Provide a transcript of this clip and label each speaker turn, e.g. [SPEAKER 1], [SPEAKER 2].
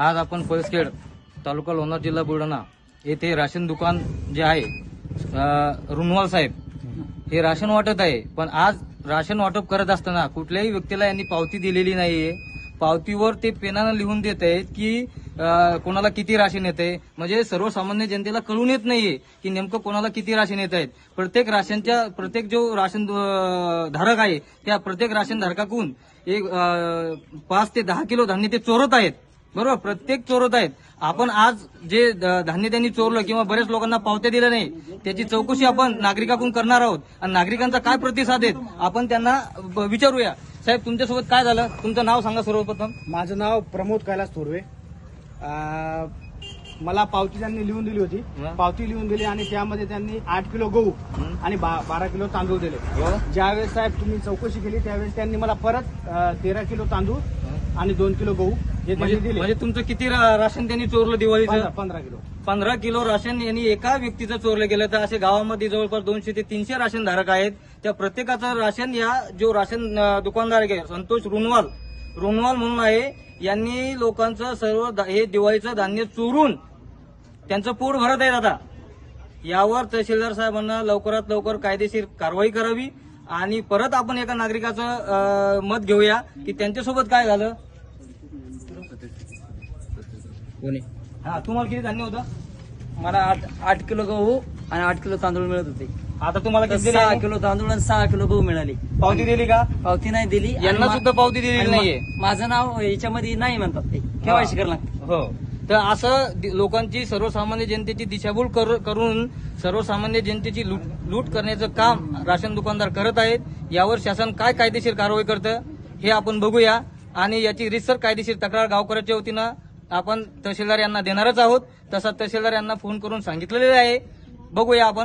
[SPEAKER 1] आज आपण पळसखेड तालुका लोणार जिल्हा बुलढाणा येथे राशन दुकान जे आहे रुनवाल साहेब हे राशन वाटत आहे. पण आज राशन वाटप करत असताना कुठल्याही व्यक्तीला यांनी पावती दिलेली नाहीये. पावतीवर ते पेनानं लिहून देत आहेत की कोणाला किती राशन येत आहे म्हणजे सर्वसामान्य जनतेला कळून येत नाहीये की नेमकं कोणाला किती राशन येत आहेत. प्रत्येक राशनच्या प्रत्येक जो राशन धारक आहे त्या प्रत्येक राशन धारकाकडून एक पाच ते दहा किलो धान्य ते चोरत आहेत. बरोबर? प्रत्येक चोरत आहेत. आपण आज जे धान्य त्यांनी चोरलं किंवा बऱ्याच लोकांना पावत्या दिल्या नाही त्याची चौकशी आपण नागरिकाकडून करणार आहोत. आणि नागरिकांचा काय प्रतिसाद आहेत आपण त्यांना विचारूया. साहेब तुमच्यासोबत काय झालं? तुमचं नाव सांगा सर्वप्रथम.
[SPEAKER 2] माझं नाव प्रमोद कैलास थोरवे. मला पावती त्यांनी लिहून दिली होती. पावती लिहून दिली आणि त्यामध्ये त्यांनी आठ किलो गहू. आणि बारा किलो तांदूळ दिले.
[SPEAKER 1] हो.
[SPEAKER 2] ज्यावेळेस साहेब तुम्ही चौकशी केली त्यावेळेस त्यांनी मला परत तेरा किलो तांदूळ आणि दोन किलो गहू
[SPEAKER 1] म्हणजे म्हणजे तुमचं किती राशन त्यांनी चोरलं दिवाळीचं?
[SPEAKER 2] पंधरा किलो.
[SPEAKER 1] पंधरा किलो राशन यांनी एका व्यक्तीचं चोरलं गेलं तर असे गावामध्ये जवळपास दोनशे ते तीनशे राशन धारक आहेत. त्या प्रत्येकाचं राशन या जो राशन दुकानदार आहे संतोष रुनवाल रुनवाल म्हणून आहे यांनी लोकांचं सर्व हे दिवाळीचं धान्य चोरून त्यांचं पोट भरत आहेत आता यावर तहसीलदार साहेबांना लवकरात लवकर कायदेशीर कारवाई करावी आणि परत आपण एका नागरिकाचं मत घेऊया की त्यांच्यासोबत काय झालं? हा तुम्हाला किती धान्य होतं?
[SPEAKER 3] मला आठ आठ किलो गहू आणि आठ किलो तांदूळ मिळत होते.
[SPEAKER 1] आता तुम्हाला
[SPEAKER 3] तर
[SPEAKER 1] किती
[SPEAKER 3] सहा? किलो तांदूळ आणि सहा किलो गहू मिळाली.
[SPEAKER 1] पावती दिली का?
[SPEAKER 3] पावती नाही दिली आणि
[SPEAKER 1] यांना
[SPEAKER 3] मा-
[SPEAKER 1] सुद्धा पावती दिलेली
[SPEAKER 3] आणि मा-
[SPEAKER 1] नाहीये.
[SPEAKER 3] माझं नाव याच्यामध्ये नाही म्हणतात ते. केवायसी करायला लागतं.
[SPEAKER 1] हो. तर असं दि- लोकांची सर्वसामान्य जनतेची दिशाभूल कर- करून सर्वसामान्य जनतेची लूट लूट करण्याचं काम राशन दुकानदार करत आहेत. यावर शासन काय कायदेशीर कारवाई करतं हे आपण बघूया. आणि याची रिसर कायदेशीर तक्रार गावकऱ्याच्या वतीनं आपण तहसीलदार यांना देणारच आहोत. तसा तहसीलदार यांना फोन करून सांगितलेले आहे. बघूया आपण.